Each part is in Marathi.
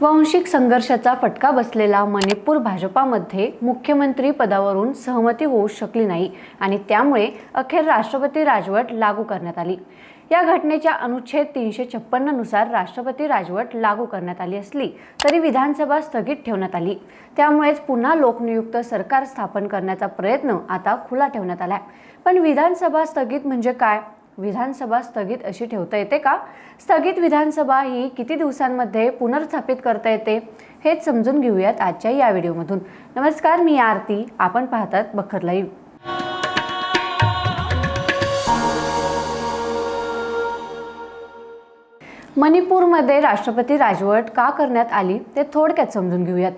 वांशिक संघर्षाचा फटका बसलेला मणिपूर भाजपामध्ये मुख्यमंत्री पदावरून सहमती होऊ शकली नाही आणि त्यामुळे अखेर राष्ट्रपती राजवट लागू करण्यात आली. या घटनेच्या अनुच्छेद तीनशे छप्पन्ननुसार राष्ट्रपती राजवट लागू करण्यात आली असली तरी विधानसभा स्थगित ठेवण्यात आली. त्यामुळेच पुन्हा लोकनियुक्त सरकार स्थापन करण्याचा प्रयत्न आता खुला ठेवण्यात आला पण विधानसभा स्थगित म्हणजे काय? विधानसभा स्थगित अशी ठेवता येते का? स्थगित विधानसभा ही किती दिवसांमध्ये पुनर्स्थापित करता येते? हेच समजून घेऊयात आजच्या या व्हिडिओमधून. नमस्कार मी आरती. आपण पाहतात बखर लाईव्ह. मणिपूरमध्ये राष्ट्रपती राजवट का करण्यात आली ते थोडक्यात समजून घेऊयात.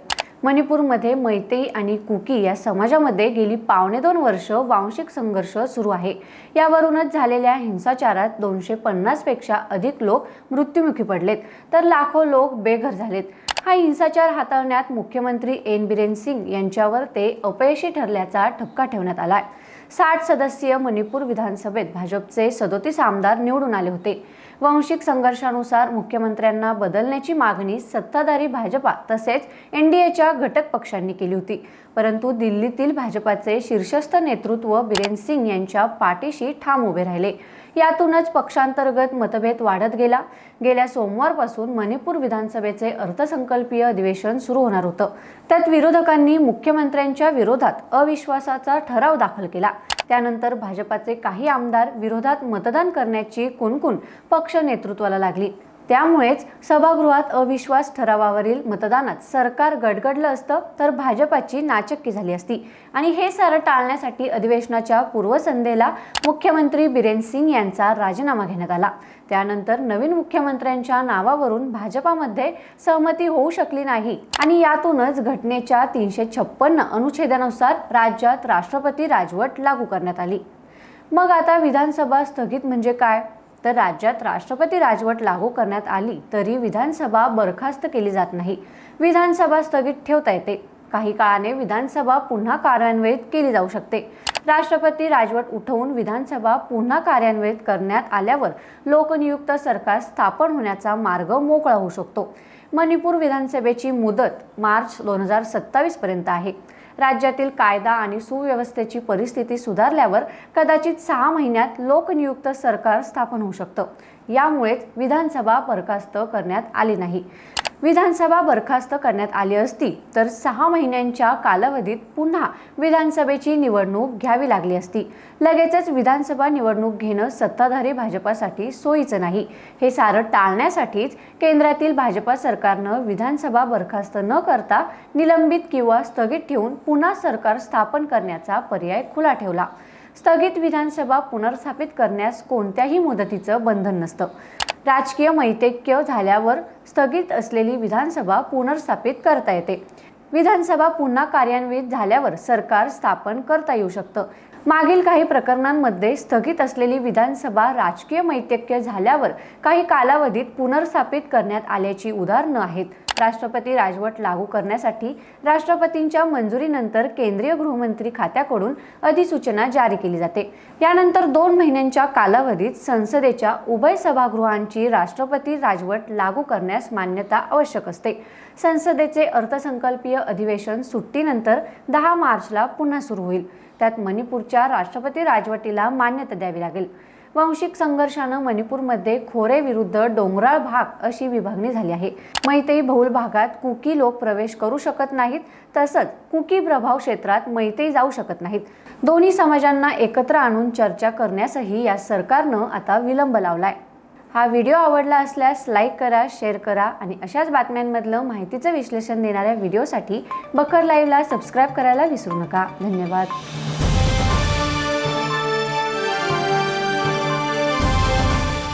मणिपूरमध्ये मैतेई आणि कुकी या समाजामध्ये गेली पावणे दोन वर्ष वांशिक संघर्ष सुरू आहे. यावरूनच झालेल्या हिंसाचारात दोनशे पन्नासपेक्षा अधिक लोक मृत्युमुखी पडलेत तर लाखो लोक बेघर झालेत. हा हिंसाचार हाताळण्यात मुख्यमंत्री एन. बिरेन सिंग यांच्यावर ते अपयशी ठरल्याचा ठपका ठेवण्यात आला आहे साठ सदस्यीय मणिपूर विधानसभेत भाजपचे सदोतीस आमदार निवडून आले होते. वांशिक संघर्षानुसार मुख्यमंत्र्यांना बदलण्याची मागणी सत्ताधारी भाजपा तसेच एनडीएच्या घटक पक्षांनी केली होती. परंतु दिल्लीतील भाजपाचे शीर्षस्थ नेतृत्व बिरेन सिंग यांच्या पाठीशी ठाम उभे राहिले. यातूनच पक्षांतर्गत मतभेद वाढत गेला. गेल्या सोमवारपासून मणिपूर विधानसभेचे अर्थसंकल्पीय अधिवेशन सुरू होणार होतं. त्यात विरोधकांनी मुख्यमंत्र्यांच्या विरोधात अविश्वासाचा ठराव दाखल केला. त्यानंतर भाजपाचे काही आमदार विरोधात मतदान करण्याची कुणकुण पक्ष नेतृत्वाला लागली. त्यामुळेच सभागृहात अविश्वास ठरावावरील मतदानात सरकार गडगडलं असतं तर भाजपाची नाचक्की झाली असती. आणि हे सारं टाळण्यासाठी अधिवेशनाच्या पूर्वसंध्येला मुख्यमंत्री बिरेन सिंग यांचा राजीनामा घेण्यात आला. त्यानंतर नवीन मुख्यमंत्र्यांच्या नावावरून भाजपामध्ये सहमती होऊ शकली नाही. आणि यातूनच घटनेच्या तीनशे छप्पन्न अनुच्छेदानुसार राज्यात राष्ट्रपती राजवट लागू करण्यात आली. मग आता विधानसभा स्थगित म्हणजे काय? तर राज्यात राष्ट्रपती राजवट लागू करण्यात आली तरी विधानसभा बरखास्त केली जात नाही. विधानसभा स्थगित ठेवता येते. काही काळाने विधानसभा पुन्हा कार्यान्वित केली जाऊ शकते. राष्ट्रपती राजवट उठवून विधानसभा पुन्हा कार्यान्वित करण्यात आल्यावर लोकनियुक्त सरकार स्थापन होण्याचा मार्ग मोकळा होऊ शकतो. मणिपूर विधानसभेची मुदत मार्च दोन हजार सत्तावीसपर्यंत आहे. राज्यातील कायदा आणि सुव्यवस्थेची परिस्थिती सुधारल्यावर कदाचित सहा महिन्यात लोकनियुक्त सरकार स्थापन होऊ शकतं. यामुळेच विधानसभा बरखास्त करण्यात आली नाही. विधानसभा बरखास्त करण्यात आली असती तर सहा महिन्यांच्या कालावधीत पुन्हा विधानसभेची निवडणूक घ्यावी लागली असती. लगेचच विधानसभा निवडणूक घेणं सत्ताधारी भाजपासाठी सोयीचं नाही. हे सारं टाळण्यासाठीच केंद्रातील भाजपा सरकारनं विधानसभा बरखास्त न करता निलंबित किंवा स्थगित ठेवून पुन्हा सरकार स्थापन करण्याचा पर्याय खुला ठेवला. स्थगित विधानसभा पुनर्स्थापित करण्यास कोणत्याही मुदतीचं बंधन नसतं. राजकीय मैतैक्य झाल्यावर स्थगित असलेली विधानसभा पुनर्स्थापित करता येते. विधानसभा पुन्हा कार्यान्वित झाल्यावर सरकार स्थापन करता येऊ शकतं. मागील काही प्रकरणांमध्ये स्थगित असलेली विधानसभा राजकीय मैतैक्य झाल्यावर काही कालावधीत पुनर्स्थापित करण्यात आल्याची उदाहरणं आहेत. राष्ट्रपती राजवट लागू करण्यासाठी राष्ट्रपतींच्या मंजुरीनंतर केंद्रीय गृहमंत्री खात्याकडून अधिसूचना जारी केली जाते. यानंतर दोन महिन्यांच्या कालावधीत संसदेच्या उभय सभागृहांची राष्ट्रपती राजवट लागू करण्यास मान्यता आवश्यक असते. संसदेचे अर्थसंकल्पीय अधिवेशन सुट्टीनंतर दहा मार्चला पुन्हा सुरू होईल. त्यात मणिपूरच्या राष्ट्रपती राजवटीला मान्यता द्यावी लागेल. वांशिक संघर्षानं मणिपूरमध्ये खोरे विरुद्ध डोंगराळ भाग अशी विभागणी झाली आहे. मैतई बहुल भागात कुकी लोक प्रवेश करू शकत नाहीत तसंच कुकी प्रभाव क्षेत्रात मैतई जाऊ शकत नाहीत. दोन्ही समाजांना एकत्र आणून चर्चा करण्यासही या सरकारनं आता विलंब लावलाय. हा व्हिडिओ आवडला असल्यास लाईक करा शेअर करा आणि अशाच बातम्यांमधलं माहितीचं विश्लेषण देणाऱ्या व्हिडिओसाठी बकर लाईव्हला सबस्क्राईब करायला विसरू नका. धन्यवाद.